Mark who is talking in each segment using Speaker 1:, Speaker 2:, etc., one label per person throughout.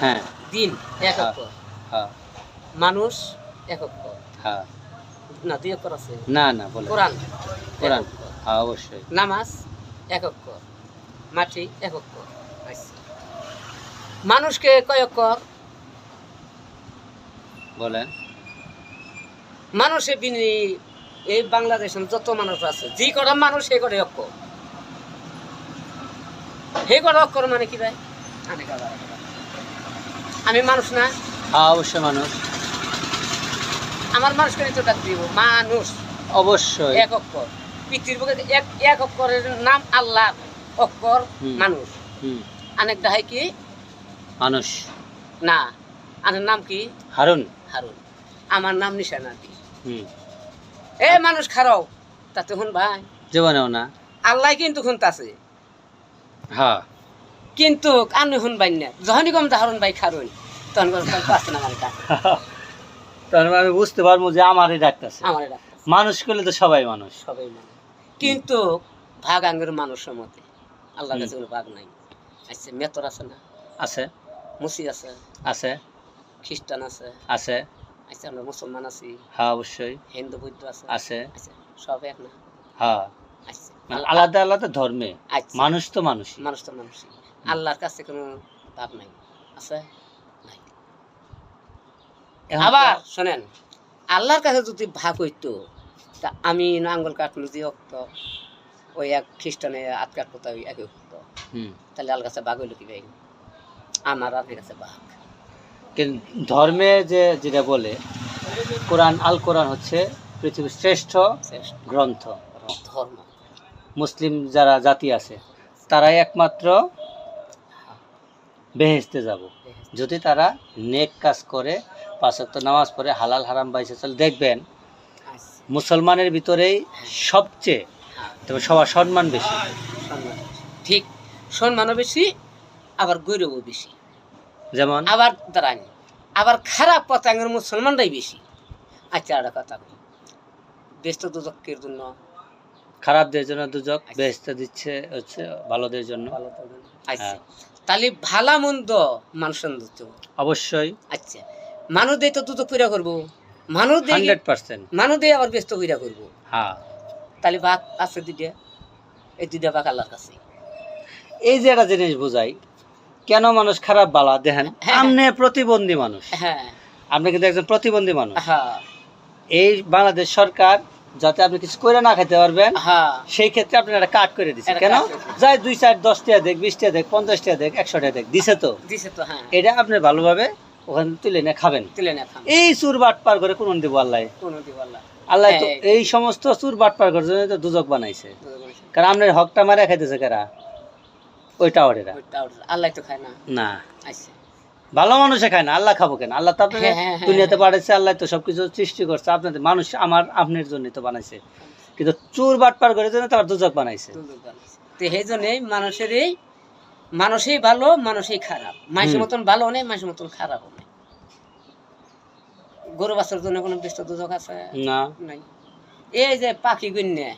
Speaker 1: হ্যাঁ।
Speaker 2: দিন এক
Speaker 1: হ্যাঁ। হ্যাঁ।
Speaker 2: মানুষ এক
Speaker 1: হ্যাঁ।
Speaker 2: না দুই অক্ষর আছে।
Speaker 1: না না বলে
Speaker 2: কোরআন।
Speaker 1: কোরআন। হ্যাঁ অবশ্যই।
Speaker 2: নামাজ এক অক্ষর মাটি এক অক্ষর। মানুষকে কয় অক্ষর?
Speaker 1: বলেন।
Speaker 2: মানুষে বিনি এই বাংলাদেশের যত মানুষ আছে যে কটা মানুষ সে করে অক্ষর। হে কটা অক্ষর মানে কি ভাই? আমি মানুষ না?
Speaker 1: হ্যাঁ অবশ্যই মানুষ।
Speaker 2: আমার মানুষকে তো ডাক দিব। মানুষ।
Speaker 1: অবশ্যই।
Speaker 2: এক অক্ষর। পৃথিবীর বুকে এক এক অক্ষরের নাম আল্লাহ। অক্ষর। মানুষ।
Speaker 1: হুম।
Speaker 2: অনেক দেখায় কি?
Speaker 1: মানুষ।
Speaker 2: না। আনের নাম কি?
Speaker 1: হারুন।
Speaker 2: হারুন। আমার নাম নিশানা কি
Speaker 1: হুম।
Speaker 2: এ মানুষ খারাও। তাতে শুন ভাই।
Speaker 1: জীবনেও না।
Speaker 2: আল্লাহ কিন্তু শুনতাছে
Speaker 1: হ্যাঁ।
Speaker 2: কিন্তু আনু শুন বাই না। যখনই কম হারুন ভাই খারুন তখন পাচ্ছে না
Speaker 1: তার মানে আমি বুঝতে পারব যে আমারই ডাকতেছে।
Speaker 2: আমার এটা
Speaker 1: মানুষ করলে তো সবাই মানুষ।
Speaker 2: সবাই মানে কিন্তু ভাগ আঙ্গের মানুষের মতে আল্লাহর কাছে কোনো ভাগ নাই। আচ্ছা মেতর আছে না?
Speaker 1: আছে।
Speaker 2: মুসি আছে।
Speaker 1: আছে।
Speaker 2: খ্রিস্টান আছে।
Speaker 1: আছে।
Speaker 2: আচ্ছা আমরা মুসলমান আছি।
Speaker 1: হ্যাঁ অবশ্যই।
Speaker 2: হিন্দু বৌদ্ধ আছে।
Speaker 1: আছে।
Speaker 2: আচ্ছা সব এক না?
Speaker 1: হ্যাঁ।
Speaker 2: আচ্ছা।
Speaker 1: মানে আলাদা আলাদা ধর্মে।
Speaker 2: আচ্ছা।
Speaker 1: মানুষ তো মানুষ
Speaker 2: মানুষ তো মানুষই। আল্লাহর কাছে কোনো ভাব নাই। আছে? নাই। আবার শোনেন আল্লাহর কাছে যদি ভাগ হইতো তা আমি আঙ্গুল কাটলো যে অক্ত ওই এক খ্রিস্টানে আট কাটলো তাই একই অক্ত
Speaker 1: হুম।
Speaker 2: তাহলে আল্লাহর কাছে ভাগ হইল কি ভাই? আমার আপনার কাছে ভাগ।
Speaker 1: কিন্তু ধর্মে যে যেটা বলে কোরআন আল কোরআন হচ্ছে পৃথিবীর শ্রেষ্ঠ
Speaker 2: শ্রেষ্ঠ
Speaker 1: গ্রন্থ।
Speaker 2: ধর্ম।
Speaker 1: মুসলিম যারা জাতি আছে তারাই একমাত্র বেহেস্তে যাব। যদি তারা নেক কাজ করে পাঁচক্ত নামাজ পড়ে হালাল হারাম বাইসে চলে দেখবেন
Speaker 2: আচ্ছা,
Speaker 1: মুসলমানের ভিতরেই সবচেয়ে
Speaker 2: হ্যাঁ,
Speaker 1: তবে সবার সম্মান বেশি।
Speaker 2: ঠিক সম্মানও বেশি আবার গৌরবও বেশি।
Speaker 1: যেমন?
Speaker 2: আবার দাঁড়ান আবার খারাপ পতাঙ্গের মুসলমানরাই বেশি। আচ্ছা একটা কথা বলি। ব্যস্ত দুদকের জন্য?
Speaker 1: খারাপদের জন্য দুজক বেহেস্তে দিচ্ছে হচ্ছে ভালোদের জন্য।
Speaker 2: ভালো থাকবেন। আচ্ছা।
Speaker 1: হ্যাঁ।
Speaker 2: তাহলে ভালা মন্দ মানুষের দিত
Speaker 1: অবশ্যই।
Speaker 2: আচ্ছা মানুষ দিয়ে তো দুদক পুরা করব। মানুষ দিয়ে
Speaker 1: হান্ড্রেড পার্সেন্ট।
Speaker 2: মানুষ দিয়ে আবার ব্যস্ত পুরা করব।
Speaker 1: হ্যাঁ।
Speaker 2: তাহলে ভাগ আছে দুইটা। এই দুইটা ভাগ আল্লাহর কাছে।
Speaker 1: এই যে একটা জিনিস বোঝাই কেন মানুষ খারাপ বালা? দেখেন
Speaker 2: হ্যাঁ।
Speaker 1: আপনি প্রতিবন্ধী মানুষ।
Speaker 2: হ্যাঁ।
Speaker 1: আপনি কিন্তু একজন প্রতিবন্ধী মানুষ।
Speaker 2: হ্যাঁ।
Speaker 1: এই বাংলাদেশ সরকার যাতে আপনি কিছু করে না খেতে পারবেন
Speaker 2: হ্যাঁ।
Speaker 1: সেই ক্ষেত্রে আপনি একটা কাট করে দিচ্ছে
Speaker 2: একটা
Speaker 1: কেন। যাই দুই চার দশ টাকা দেখ বিশ টাকা দেখ পঞ্চাশ টাকা দেখ একশো টাকা দেখ দিছে তো।
Speaker 2: হ্যাঁ।
Speaker 1: এটা আপনি ভালোভাবে ওখানে তুলে নিয়ে খাবেন। এই চুর বাট পার করে কোন দিব আল্লাহ।
Speaker 2: আল্লাহ।
Speaker 1: তো
Speaker 2: হ্যাঁ।
Speaker 1: এই সমস্ত চুর বাট পার করার জন্য তো দুজক বানাইছে। কারণ আপনার হকটা মারা খাইতেছে কারা? ওই টাওয়ারেরা
Speaker 2: আল্লাহ তো খায় না।
Speaker 1: না।
Speaker 2: আচ্ছা।
Speaker 1: ভালো মানুষে খায় না আল্লাহ খাব কেন? আল্লাহ তো আপনাকে
Speaker 2: হ্যাঁ, হ্যাঁ, হ্যাঁ,
Speaker 1: দুনিয়াতে পাঠাইছে আল্লাহ তো সবকিছু সৃষ্টি করছে আপনাদের মানুষ আমার আপনার জন্য তো বানাইছে। কিন্তু চুর বাট পার করে জন্য তার দুজক বানাইছে।
Speaker 2: তো সেই জন্যই মানুষের এই মানুষই ভালো মানুষই খারাপ। মানুষের মতন ভালো নেই মানুষের মতন খারাপ নেই। গরু বাছার জন্য কোনো ব্যস্ত দুদক আছে?
Speaker 1: না।
Speaker 2: নাই। এই যে পাখি গুন্যে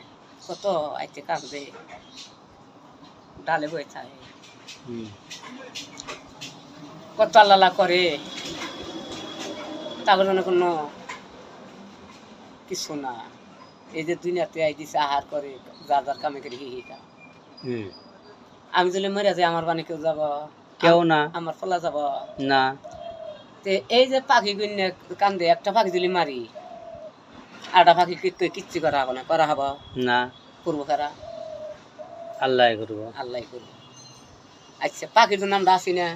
Speaker 2: কত আইতে কাঁদবে। ডালে বই থাকে। কত আল্লাহ করে তার জন্য কোনো কিছু না। এই যে দুনিয়াতে আই দিছে আহার করে যার যার কামে করে হি। আমি যদি মরে যাই আমার বাণী কেউ যাব?
Speaker 1: কেউ না।
Speaker 2: আমার ফলা যাব?
Speaker 1: না।
Speaker 2: তে এই যে পাখি গুন্যে কান্দে একটা পাখি যদি মারি আরেকটা পাখি কি কিচ্ছু করা হবে না? করা হব?
Speaker 1: না।
Speaker 2: করব কারা?
Speaker 1: আল্লাহ করব।
Speaker 2: আল্লাহ করব। আচ্ছা পাখির আমরা আসি না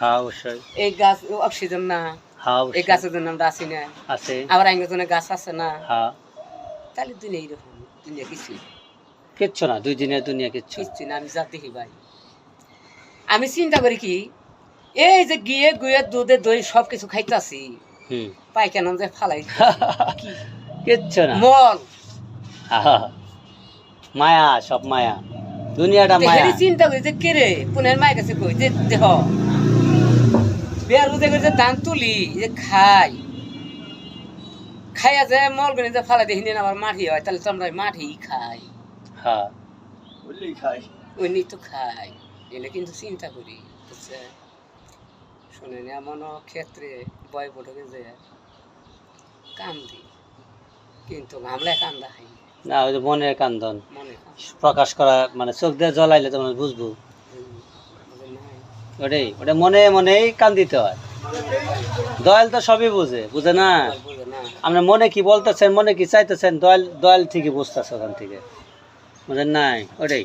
Speaker 1: হ্যাঁ অবশ্যই
Speaker 2: এই গাছ অক্সিজেন না।
Speaker 1: হ্যাঁ
Speaker 2: এই গাছের জন্য আমরা না।
Speaker 1: আছে।
Speaker 2: আবার জন্য গাছ আছে না।
Speaker 1: হ্যাঁ
Speaker 2: তাহলে দুনিয়া এইরকম দুনিয়া কিছু
Speaker 1: কিচ্ছু না দুই দিনের দুনিয়া কিচ্ছু।
Speaker 2: কিচ্ছু না আমি যা দেখি ভাই। আমি চিন্তা করি কি এই যে গিয়ে গুয়ে দুধে দই সব কিছু খাইতাছি
Speaker 1: হুম।
Speaker 2: পায়খানা যে ফালাই
Speaker 1: কিচ্ছু না।
Speaker 2: মল।
Speaker 1: মায়া সব মায়া। দুনিয়াটা মায়া।
Speaker 2: চিন্তা করি যে কে রে পুনের মায়ের কাছে কই? যে দেহ। বিয়ার বুঝে করে যে ধান তুলি যে খাই। খাইয়া যে মল করে যে ফালাই দেখি আমার মাঠি হয় তাহলে তো আমরা মাঠি খাই।
Speaker 1: হ্যাঁ।
Speaker 2: ওই নিয়ে তো খাই। এলে কিন্তু চিন্তা করি বুঝছে? শোনেন এমন ক্ষেত্রে বয় বটকে যে কান্দি কিন্তু ঘামলে কান্দা হয় না।
Speaker 1: ওই যে মনের কান্দন
Speaker 2: মনে
Speaker 1: প্রকাশ করা মানে চোখ দিয়ে জলাইলে তো বুঝব। ওটাই, ওটা মনে মনেই কান দিতে হয়। দয়াল তো সবই বুঝে বুঝে না? আপনার মনে কি বলতেছেন, মনে কি চাইতেছেন, দয়াল দয়াল ঠিকই বুঝতেছে ওখান থেকে। বুঝেন নাই? ওটাই।